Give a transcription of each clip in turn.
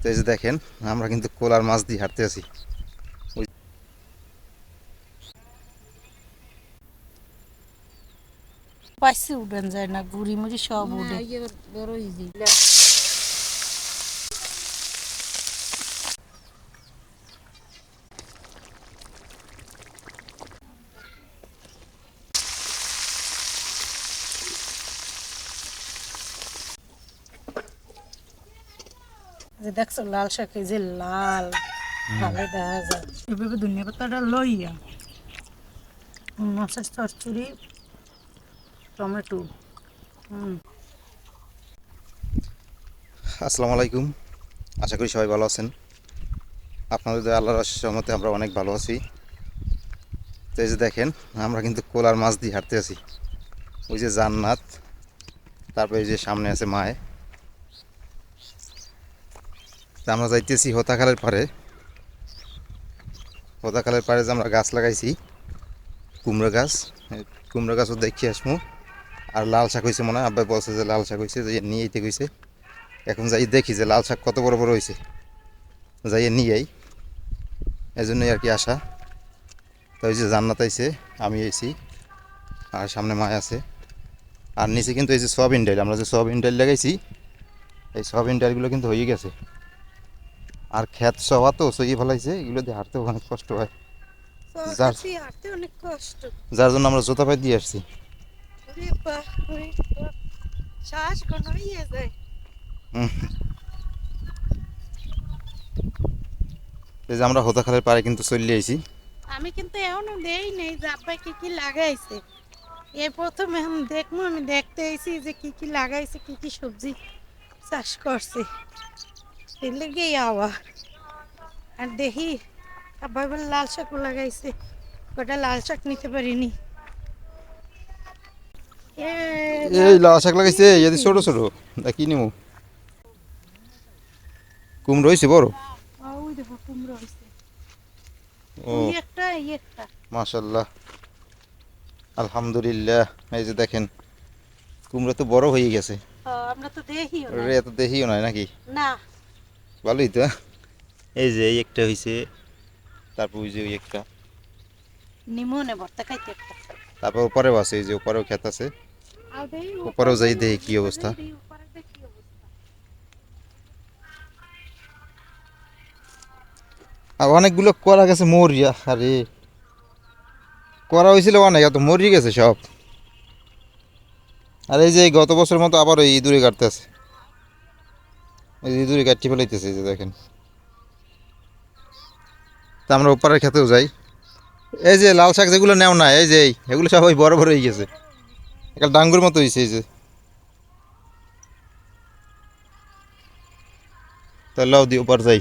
তো এই যে দেখেন আমরা কিন্তু কোলার মাছ দিয়ে হাঁটতে আছি। পাইছে উড়ান যায় না ঘুরি মুড়ি সব উঠে বড় ইজি। দেখছ, লাল শাক যে লাল ভালো দেখা যায়। এভাবে ধনিয়া পাতাটা লইয়া, মাছের টমেটো আসসালামু আলাইকুম। আশা করি সবাই ভালো আছেন। আপনাদের আল্লাহর সহমতে আমরা অনেক ভালো আছি। তো এই যে দেখেন, আমরা কিন্তু কোলার মাছ দিয়ে হাঁটতে আছি। ওই যে জান্নাত, তারপরে এই যে সামনে আছে মায়ে। তা আমরা যাইতেছি হোতাখালের পারে হোতাখালের পারে যে আমরা গাছ লাগাইছি, কুমড়ো গাছ কুমড়ো গাছও দেখি আসমু। আর লাল শাক হয়েছে মনে হয় আব্বাই বলছে যে লাল শাক হয়েছে যে নিয়ে কইছে। এখন যাই দেখি যে লাল শাক কত বড় বড় হয়েছে যাইয়ে নিয়েই এই জন্যই আর কি আসা তো ওই যে জান্নাত আইছে, আমি আইছি। আর সামনে মায় আছে। আর নিচে কিন্তু এই যে সয়াবিন ডাইল, আমরা যে সয়াবিন ডাইল লাগাইছি, এই সয়াবিন ডাইলগুলো কিন্তু হয়ে গেছে। আর ক্ষেত সবা তো সইয়ে ফেলাইছে এগুলো দিয়ে হাঁটতে অনেক কষ্ট হয়। যার- অনেক কষ্ট। যার জন্য আমরা জোতা পাই দিয়ে আসছি। শ্বাস যায়। এই যে আমরা হোতাখালের পাড়ে কিন্তু চলে আইছি। আমি কিন্তু এখনও দেই নেই যে আব্বা কি কি লাগাইছে। এই প্রথম এখন দেখব আমি দেখতে আইছি যে কি কি লাগাইছে কি কি সবজি চাষ করছে। লেগেই আওয়া আর দেখি আব্বা এবার লাল শাকও লাগাইছে। কটা লাল শাক নিতে পারিনি। এই লাল শাক লাগাইছে এদি ছোট ছোট। কি নিমু। কুমড়ো হয়েছে বড়? ওই দেখো কুমড়ো হয়েছে ও। একটা একটা। মাশাল্লাহ। আলহামদুলিল্লাহ। এই যে দেখেন কুমড়ো তো বড় হয়ে গেছে। আমরা তো দেখিও না। এত দেখিও নয় নাকি? না। ভালোই তো। এই যে এই একটা হয়েছে তারপর ওই যে ওই একটা। নিমনে ভর্তা খাইতে একটা। তারপর উপরেও আছে এই যে উপরেও ক্ষেত আছে। উপরেও যাই দেখি কি অবস্থা। আর অনেকগুলো করা গেছে মরিয়া আরে। করা হয়েছিল অনেক এত মরিয়ে গেছে সব। আর এই যে গত বছর মতো আবার ওই ইঁদুরে কাটতে আছে। এই ইঁদুরে কাটতে ফেলাইতেছে যে দেখেন। তা আমরা ওপারের খেতেও যাই। এই যে লাল শাক যেগুলো নেও না, এই যে এগুলো সব ওই বড় বড় হয়ে গেছে। একটা ডাঙ্গুর মতো হয়েছে এই যে। তা লাও দিয়ে ওপার যাই।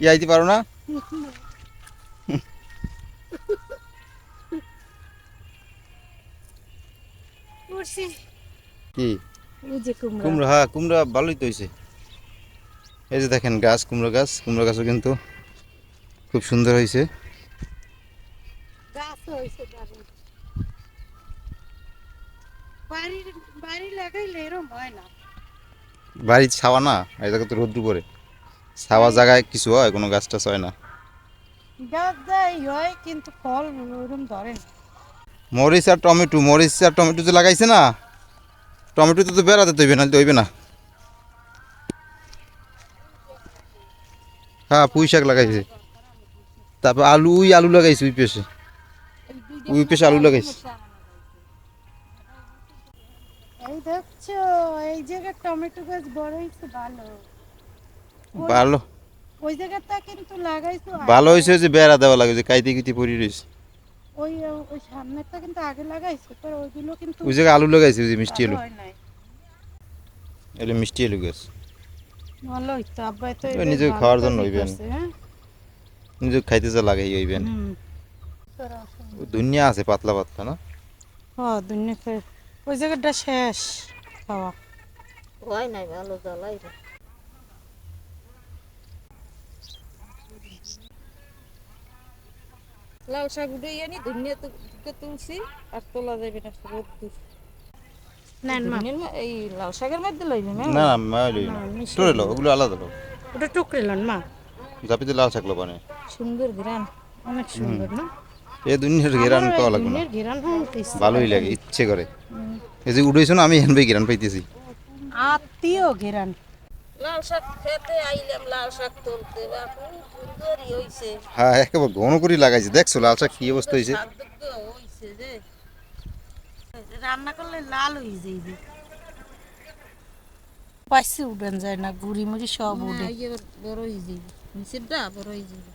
কি আইতে পারো না? উঠছি কি? ওই যে কুমড়া। কুমড়ো হ্যাঁ কুমড়ো ভালোই তো হয়েছে এই যে দেখেন গাছ কুমড়ো গাছ কুমড়ো গাছও কিন্তু খুব সুন্দর হয়েছে হয় বাড়ির ছাওয়া না এই জায়গা তো রোদ্রু পরে। ছাওয়া জায়গায় কিছু হয় কোনো গাছ টাছ হয় না। গাছ হয় কিন্তু ফল ওরম ধরে না। মরিচ আর টমেটো মরিচ আর টমেটো যে লাগাইছে না টমেটো তো বেড়াতে তৈবে না তৈবে না। হ্যাঁ পুঁই শাক লাগাইছে। তারপর আলু ওই আলু লাগাইছে ওই পেশে। ওই পেশে আলু লাগাইছে। এই দেখছ এই জায়গায় টমেটো গাছ বড় হয়েছে ভালো। ভালো। ওই জায়গাটা কিন্তু লাগাইছো ভালো হয়েছে যে বেড়া দেওয়া লাগে যে কাইতে কিতে পড়ি রয়েছে ওই ওই সামনেরটা কিন্তু আগে লাগাইছো তো ওইগুলো কিন্তু ওই জায়গায় আলু লাগাইছে ওই মিষ্টি আলু হয়। এলো মিষ্টি আলু গাছ। ভালো হইতো আব্বাই তো নিজে খাওয়ার জন্য হইবেন। হ্যাঁ? নিজে খাইতে যা লাগাই হইবেন দুনিয়া আছে পাতলা পাতলা না? হ্যাঁ দুনিয়া ওই জায়গাটা শেষ খাওয়া। হয় নাই ভালো জ্বালাই লাল শাক উঠে আনি ধনিয়া তো তুলছি আর তোলা যাবে না ধনিয়ার মা- এই লাল শাকের মধ্যে লইবে না? না না মাইলি না। তোরে লো ওগুলো আলাদা লো ওটা টুকরে লন মা। জাপিতে লাল শাক লোবানে সুন্দর গ্রান অনেক সুন্দর না? এ দুনিয়ার ঘেরান পাওয়া লাগবে না। ঘেরান হইতেছে। ভালোই লাগে ইচ্ছে করে। এই যে উঠেছো না আমি হেনবে ঘেরান পাইতেছি। আত্মীয় ঘেরান লাল শাক খেতে আইলাম লাল শাক তুলতে। হইছে। হ্যাঁ একেবারে ঘন করে লাগাইছে। দেখছ লাল শাক কি অবস্থা হয়েছে হইছে রান্না করলে লাল হয়ে যাইবে। পাইছে উঠেন যায় না গুড়ি মুড়ি সব উঠে এবার বড় হয়ে যাইবে। নিচেরটা বড় হয়ে যাবে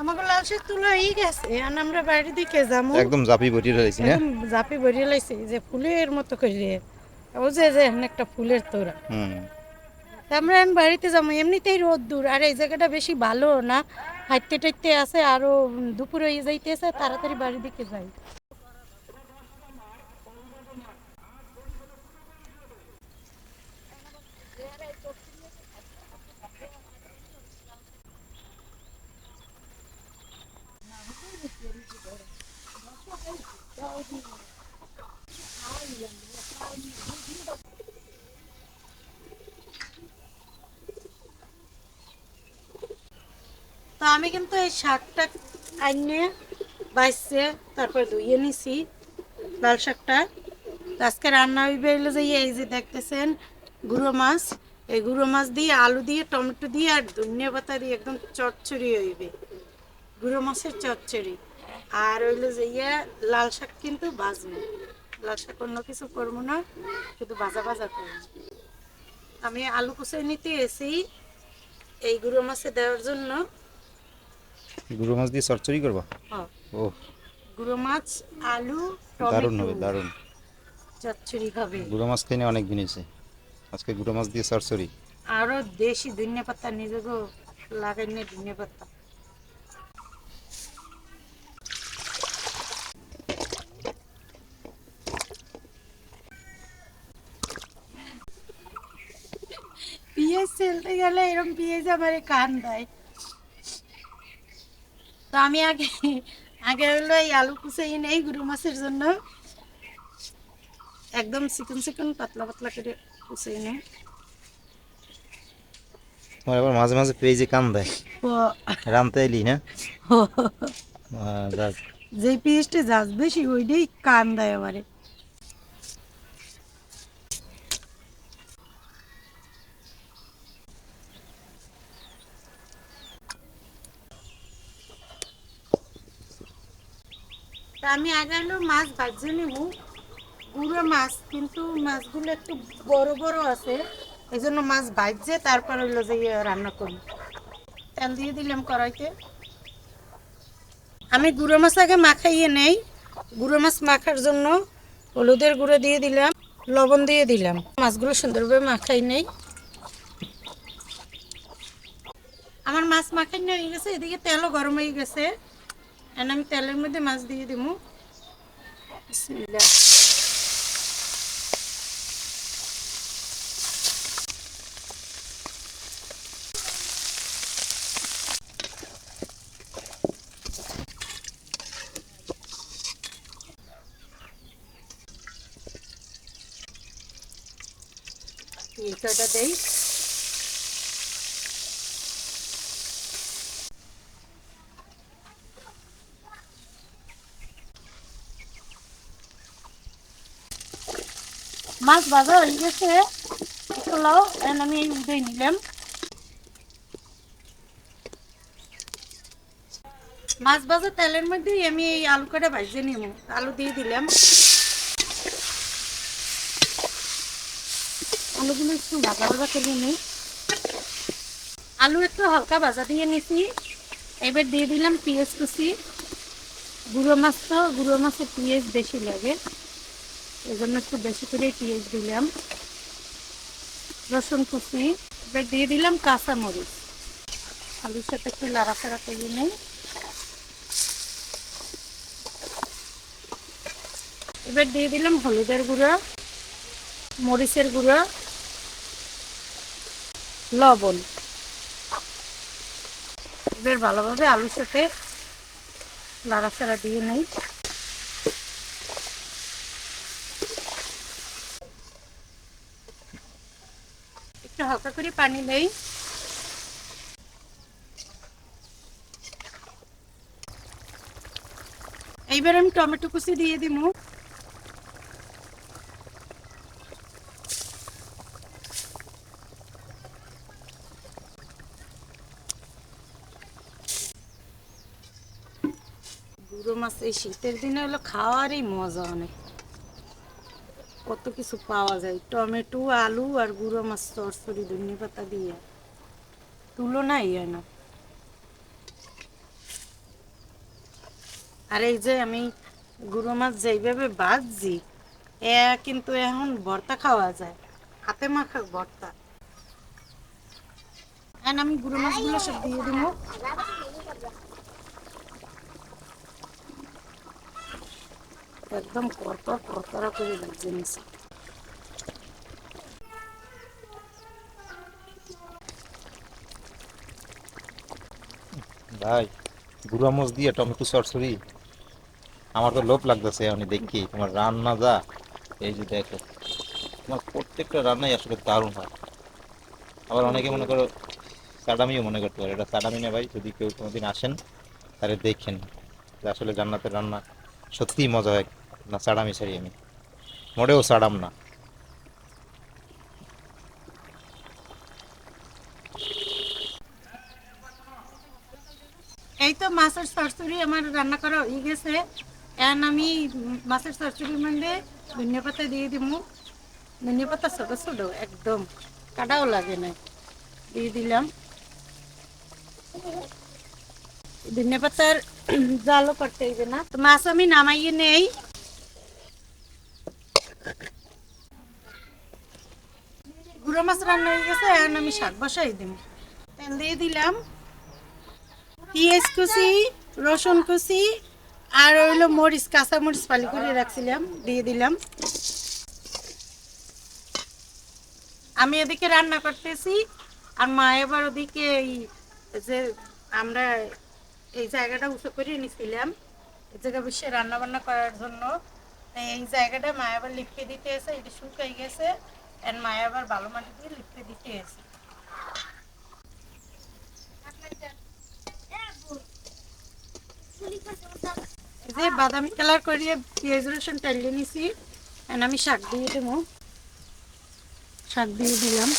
আমাকে লাল শাক তুলো ই গেছে আর আমরা বাড়ির দিকে যাব একদম জাপি রয়েছি না? জাপি লাইছে যে ফুলের মতো করে। ও যে যে একটা ফুলের তোরা হুম। আমরা এখন বাড়িতে যাব এমনিতেই রোদ দূর আর এই জায়গাটা বেশি ভালো না। হাঁটতে টাইতে আছে আরও দুপুর যাইতেছে তাড়াতাড়ি বাড়ির দিকে যাই। তো আমি কিন্তু এই শাকটা আইনে বাইসে, তারপর ধুইয়ে নিছি লাল শাকটা। আজকে রান্না হইবে হইল যে এই যে দেখতেছেন গুঁড়ো মাছ। এই গুঁড়ো মাছ দিয়ে আলু দিয়ে, টমেটো দিয়ে আর ধনিয়া পাতা দিয়ে একদম চচ্চড়ি হইবে। গুঁড়ো মাছের চচ্চড়ি। আর হইল যে ইয়ে লাল শাক কিন্তু ভাজবো। লাল শাক অন্য কিছু করব না, শুধু ভাজা ভাজা করব। আমি আলু কুচাই নিতে এসেই এই গুঁড়ো মাছে দেওয়ার জন্য গুঁড়ো মাছ দিয়ে চচ্চড়ি করবা? হ্যাঁ, ও গুঁড়ো মাছ আলু দারুণ হবে দারুণ। চচ্চড়ি খাবে গুঁড়ো মাছ খাই না অনেক দিন হয়েছে আজকে গুঁড়ো মাছ দিয়ে চচ্চড়ি। আরও দেশি ধনিয়া পাতা নিজেকে লাগাই নিয়ে ধনিয়া পাতা। গেলে এরকম পেঁয়াজ আমার কান দেয়। তো আমি আগে আগে হলো এই আলু কুচাই নেই গুরু মাছের জন্য একদম চিকন চিকন পাতলা পাতলা করে কুচাই নেই তোমার আবার মাঝে মাঝে পেয়েছে কান দেয়। রানতে এলি না। যে পেঁয়াজটা যাস বেশি ওইটাই কান দেয় আমারে। আমি আগে হলো মাছ ভাজে নেব গুঁড়ো মাছ, কিন্তু মাছগুলো একটু বড় বড় আছে এই জন্য মাছ ভাজছে, তারপর হইল যে ইয়ে রান্না করি তেল দিয়ে দিলাম কড়াইতে। আমি গুঁড়ো মাছ আগে মাখাইয়ে নেই, গুঁড়ো মাছ মাখার জন্য হলুদের গুঁড়ো দিয়ে দিলাম, লবণ দিয়ে দিলাম। মাছগুলো সুন্দরভাবে মাখাই নেই। আমার মাছ মাখাই হয়ে গেছে, এদিকে তেলও গরম হয়ে গেছে। এখন আমি তেলের মধ্যে মাছ দিয়ে দিব বিসমিল্লাহ। এইটা দেই মাছ ভাজা হয়ে গেছে। আমি এই নিলাম। মাছ ভাজা তেলের মধ্যে আমি এই আলু কটা ভাজিয়ে নিব। আলু দিয়ে দিলাম। আলুগুলো একটু ভাজা ভাজা করে নিই। আলু একটু হালকা ভাজা দিয়ে নিছি। এবার দিয়ে দিলাম পেঁয়াজ কুচি। গুঁড়ো মাছ তো গুঁড়ো মাছের পেঁয়াজ বেশি লাগে। জন্য একটু বেশি করে পেঁয়াজ দিলাম, রসুন কুচি, এবার দিয়ে দিলাম কাঁচা মরিচ আলুর সাথে একটু লাড়াচাড়া করে নেই। এবার দিয়ে দিলাম হলুদের গুঁড়া, মরিচের গুঁড়া, লবণ। এবার ভালোভাবে আলুর সাথে লাড়াচাড়া দিয়ে নেই। হালকা করে পানি নেই এইবার আমি টমেটো কুচি দিয়ে দিব গুঁড়ো মাছ এই শীতের দিনে হলো খাওয়ারই মজা অনেক। কত কিছু পাওয়া যায়। টমেটো, আলু আর গুঁড়ো মাছ চরচড়ি ধনে পাতা দিয়ে। তুলনাই হয় না। আর এই যে আমি গুঁড়ো মাছ যেইভাবে বাজছি এ কিন্তু এখন ভর্তা খাওয়া যায়। হাতে মাখা ভর্তা। এখন আমি গুঁড়ো মাছগুলো সব দিয়ে দিব। একদম কড়কড় কড়কড়া করে ভেজে নিছি ভাই, গুঁড়া মরিচ দিয়ে টমেটো সরসরি আমার তো লোভ লাগতেছে, আমি দেখি। তোমার রান্না যা, এই যে দেখো। তোমার প্রত্যেকটা রান্নাই আসলে দারুণ হয়। আবার অনেকে মনে করো সাডামিও মনে করতে পারে। এটা সাডামি না ভাই, যদি কেউ কোনোদিন আসেন, তাহলে দেখেন আসলে জান্নাতের রান্না সত্যিই মজা হয়। না, সাডামি ছাড়ি আমি মোটেও সাডাম না। এই তো মাছের চরচড়ি আমার রান্না করা হয়ে গেছে। এখন আমি মাছের চরচড়ির মধ্যে ধনিয়া পাতা দিয়ে দিব ধনিয়া পাতা ছোটো ছোটো, একদম কাটাও লাগে না। দিয়ে দিলাম। ধনিয়া পাতার জালও করতে হইবে না। মাছ আমি নামাইয়ে নেই। গুঁড়ো মাছ রান্না হয়ে গেছে, এখন আমি শাক বসাই দিব তেল দিয়ে দিলাম। পেঁয়াজ কুচি, রসুন কুচি, আর হইল মরিচ, কাঁচা মরিচ ফালি করে রাখছিলাম, দিয়ে দিলাম। আমি এদিকে রান্না করতেছি, আর মা এবার ওদিকে এই যে আমরা এই জায়গাটা উঁচু করে নিছিলাম এই জায়গা বসে রান্না বান্না করার জন্য। এই জায়গাটা মা আবার লিপকে দিতে এসে এটা শুকাই গেছে। আর মায়ে আবার ভালো মাটি দিয়ে লিখতে দিতে এসে যে বাদামি কালার করিয়ে পেঁয়াজ রসুন টাইলে নিছি। আমি শাক দিয়ে দেবো। শাক দিয়ে দিলাম।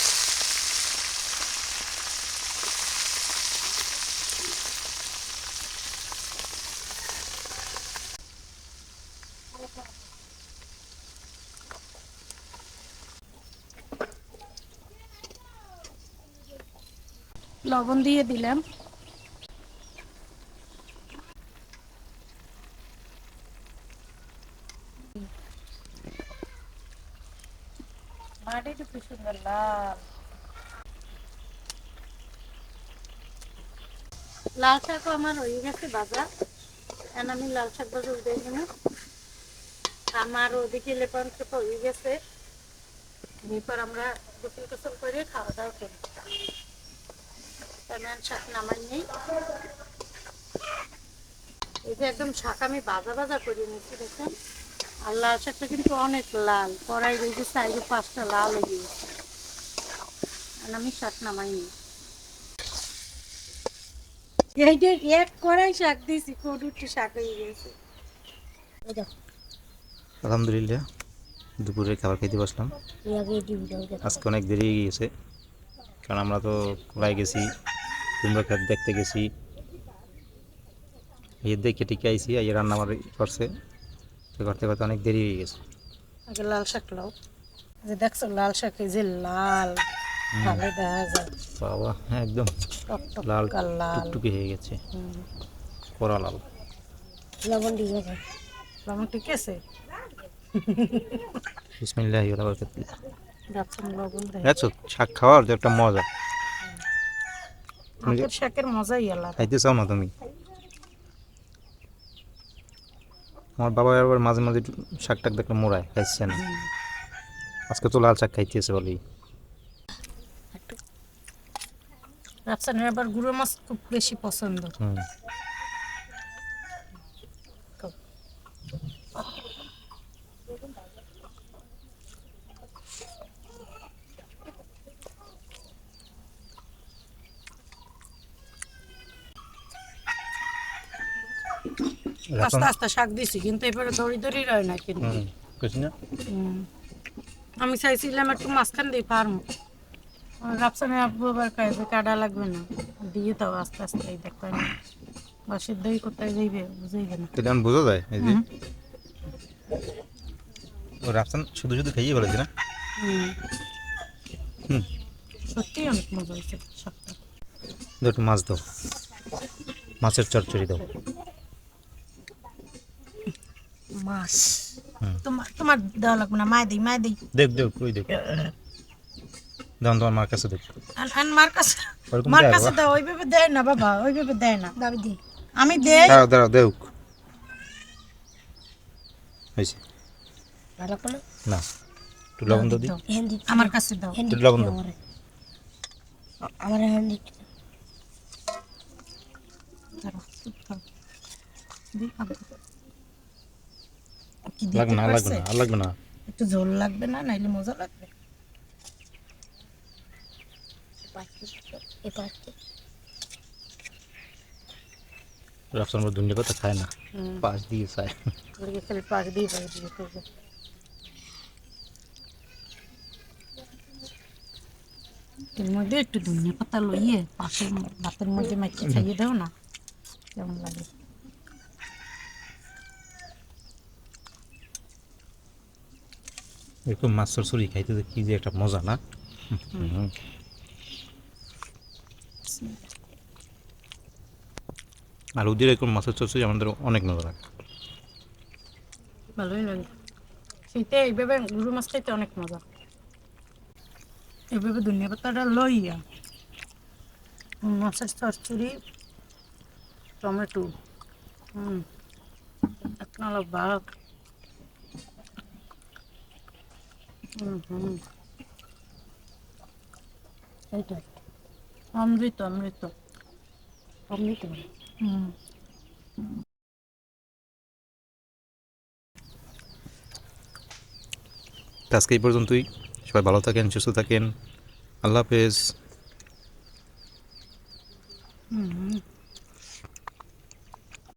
লবণ দিয়ে দিলাম। মাটিটা কি সুন্দর লাল। লাল শাকও আমার হয়ে গেছে ভাজা। এখন আমি লাল শাক ভাজা উঠে দেব আমার ওদিকে লেপন হয়ে গেছে। এরপর আমরা গোসল গোসল করে খাওয়া দাওয়া করি। তেমন শাক নামাই নেই। এই যে একদম শাক আমি ভাজা ভাজা করে নিচ্ছি দেখুন। আর লাল শাকটা কিন্তু অনেক লাল। কড়াই রয়েছে সাইডে পাঁচটা লাল হয়ে গেছে আর আমি শাক নামাইনি। এইটা এক কড়াই শাক দিয়েছি কডুটি শাক হয়ে গেছে আলহামদুলিল্লাহ দুপুরে খাবার খেতে বসলাম। আজকে অনেক দেরি হয়ে গিয়েছে কারণ আমরা তো কোলায় গেছি। কুমড়ো খেত দেখতে গেছি। এই দেখে টিকে আইসি এই রান্না আমার করছে। করতে করতে অনেক দেরি হয়ে গেছে। আগে লাল শাক লাও। যে দেখছ লাল শাক এই যে লাল ভালো দেখা যায় বাবা একদম লাল লাল। টুকটুকি হয়ে গেছে। হুম। লাল। লবণ দিয়ে যাবে লবণ ঠিক আছে? বিসমিল্লাহি ওয়া বারাকাতুহু রাপসান লবণ দেখছ শাক খাওয়ার যে একটা মজা। হাতের শাকের মজাই আলাদা। খাইতে চাও না তুমি? আমার বাবা আবার মাঝে মাঝে শাক টাক দেখলে মোড়ায় খাইছে না। আজকে তো লাল শাক খাইতেছে বলি। রাফসানের আবার গুঁড়ো মাছ খুব বেশি পছন্দ। আস্তে আস্তে শাক দিছি কিন্তু এবারে দড়ি দড়ি রয় না কিন্তু। না? আমি চাইছিলাম একটু মাঝখান দিয়ে ফার্ম। রাপসানের আব্বু আবার কয়ে যে কাটা লাগবে না। দিয়ে দাও আস্তে আস্তে এই দেখো কোথায় যাইবে বুঝাইবে না। বোঝা যায় এই যে। ও রাফসান শুধু শুধু খাইয়ে বলেছে না? হুম। সত্যি অনেক মজা হয়েছে দাও একটু মাছ দাও। মাছের চচ্চড়ি দাও। মাছ। হুম। তোমার তোমার দেওয়া লাগবে না মায় দিই মায় দিই। দেখ দেখ ওই দেখ। দাম তোমার মার কাছে দেখ। আন আন মার কাছে মার কাছে দাও ওইভাবে দেয় না বাবা ওইভাবে দেয় না। দাবি দি। আমি দেই দেউক হয়েছে ভালো করে। না একটু লবণ দাও দি। আমার কাছে দাও। একটু লবণ দাও। আমার। হ্যান্ডি দাঁড়াও, চুপ দি, আব্বু। কি দিতে লাগবে না আর লাগবে পারছে? না আর লাগবে না। একটু ঝোল লাগবে না নাইলে মজা লাগবে? রাফসান আমার দুনিয়া কথা খায় না। পাশ দিয়ে খায় ওদিকে খালি পাক দিয়ে পাক দিয়ে করব এর মধ্যে একটু ধনিয়া পাতা লইয়ে পাশের ভাতের মধ্যে মাখিয়ে খাইয়ে দাও না। কেমন লাগে? এরকম মাছ চরচড়ি খাইতে কি যে একটা মজা না? আর ওদের এরকম মাছের চরচড়ি আমাদের অনেক মজা লাগে। ভালোই লাগে। শীতে এইভাবে গুরু মাছ খাইতে অনেক মজা। এইভাবে ধনিয়া পাতাটা লইয়া মাছের চচ্চড়ি টমেটো হুম আপনার ভাত হুম হুম এইটা। অমৃত অমৃত। অমৃত। হুম। আজকে এই পর্যন্তই। সবাই ভালো থাকেন সুস্থ থাকেন। আল্লাহ হাফেজ। হুম হুম।